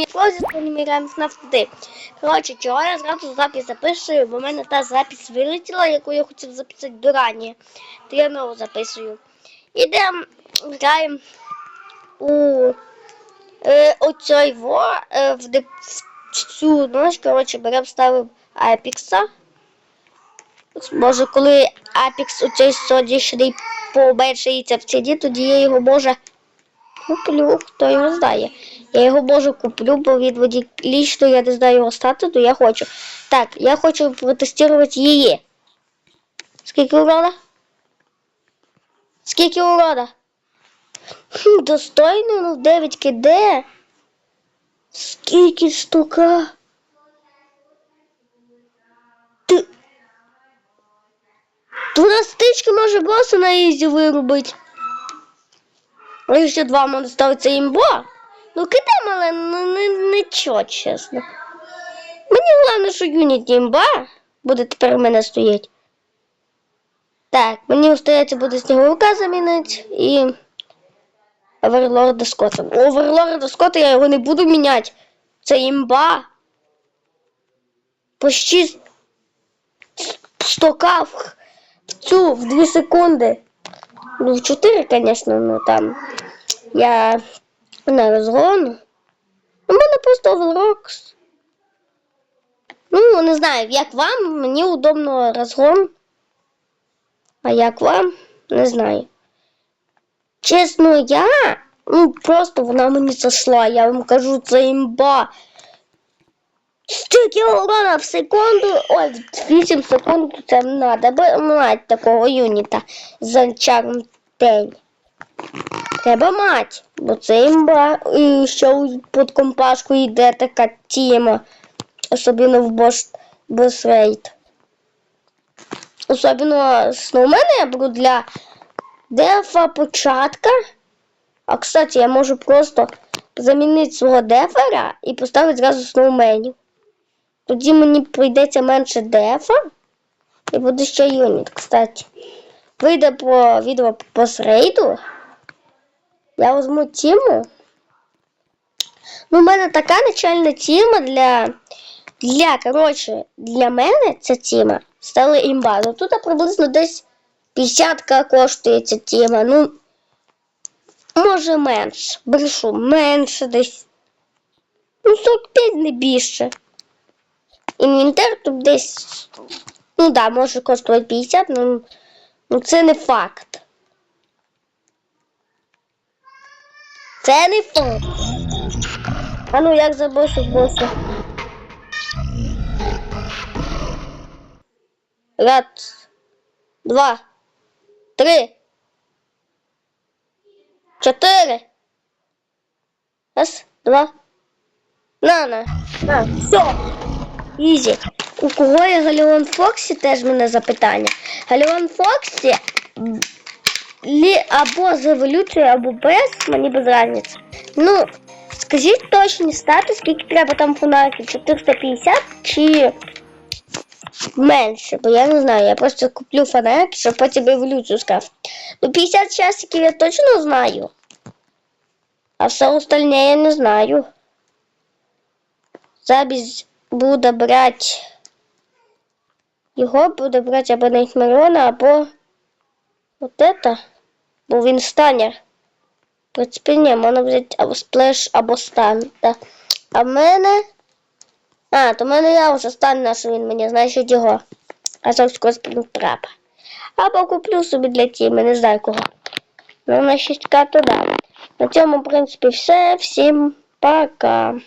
мій розі, то не міряємо навпаки. Коротше, чого я зразу запис записую, бо в мене та запись вилетіла, яку я хотів записати до рані. То я нову записую. Ідемо, граємо у е, оцей во, е, в, де, в цю ночь, коротше, беремо, ставимо Апікса. Може, коли Апікс у цей сьогоднішній побачиться в ціні, тоді я його може куплю, хто його знає. Я його можу куплю, бо мені лічно я не знаю його статусу, я хочу. Так, я хочу протестувати її. Скільки урона? Скільки урона? Хм, достойно, ну 9 киде. Скільки штука? Ти... Стички може боса на ізі вирубить. А ще два можна ставиться імба. Ну кидаємо, але ну, не, нічого, чесно. Мені головне, що юніт імба буде тепер у мене стоять. Так, мені остається буде сніговика замінити і Оверлорда Скотта. Оверлорда Скотта я його не буду міняти. Це імба. Почти стокав в цю в 2 секунди. Ну, в 4, звісно, ну там. Я на розгону. У мене просто Overrocks. Ну, не знаю, як вам, мені удобно розгон. А як вам, не знаю. Чесно, я. Ну, просто вона мені зайшла, я вам кажу, це імба. Стільки урона в секунду. Ой, 8 секунд це треба мати такого юніта за чарм день. Треба мати, бо це імба, і ще під компашку йде така тема. Особливо в бош босрейт. Особливо сноумена я беру для дефа початка. А кстати, я можу просто замінити свого дефера і поставити зразу сноуменів. Тоді мені прийдеться менше дефа. І буде ще юніт, кстати. Вийде по відео по срейду. Я візьму тіму. Ну, у мене така начальна тіма для. Для, коротше, для мене ця тіма стала імба. Ну тут приблизно десь 50 коштує ця тіма. Ну, може менше. Брешу, менше десь. Ну, 45 не більше. Інвентар тут десь. Ну да, може коштувати 50, ну, ну це не факт. Це не факт. А ну як забосив босу? Раз, два, три, чотири. Раз, два. На, на, на, все. Ізі. У кого є Галіон Фоксі, теж мене запитання. Галіон Фоксі лі або з еволюцією, або без, мені без разниці. Ну, скажіть точні стати, скільки треба там фонариків, 450 чи менше, бо я не знаю, я просто куплю фонарик, щоб потім еволюцію сказав. Ну, 50 часиків я точно знаю. А все остальне я не знаю. Замість буде брати його буде брати або Найтмерона, або от это, бо він станер. В принципі, ні, можна взяти або сплеш, або стан. Да. А в мене. А, то в мене я вже стан наш він мені, значить його. А так скось трапа. Або куплю собі для тіми, не знаю кого. Ну, на 6 то. На цьому, в принципі, все. Всім пока.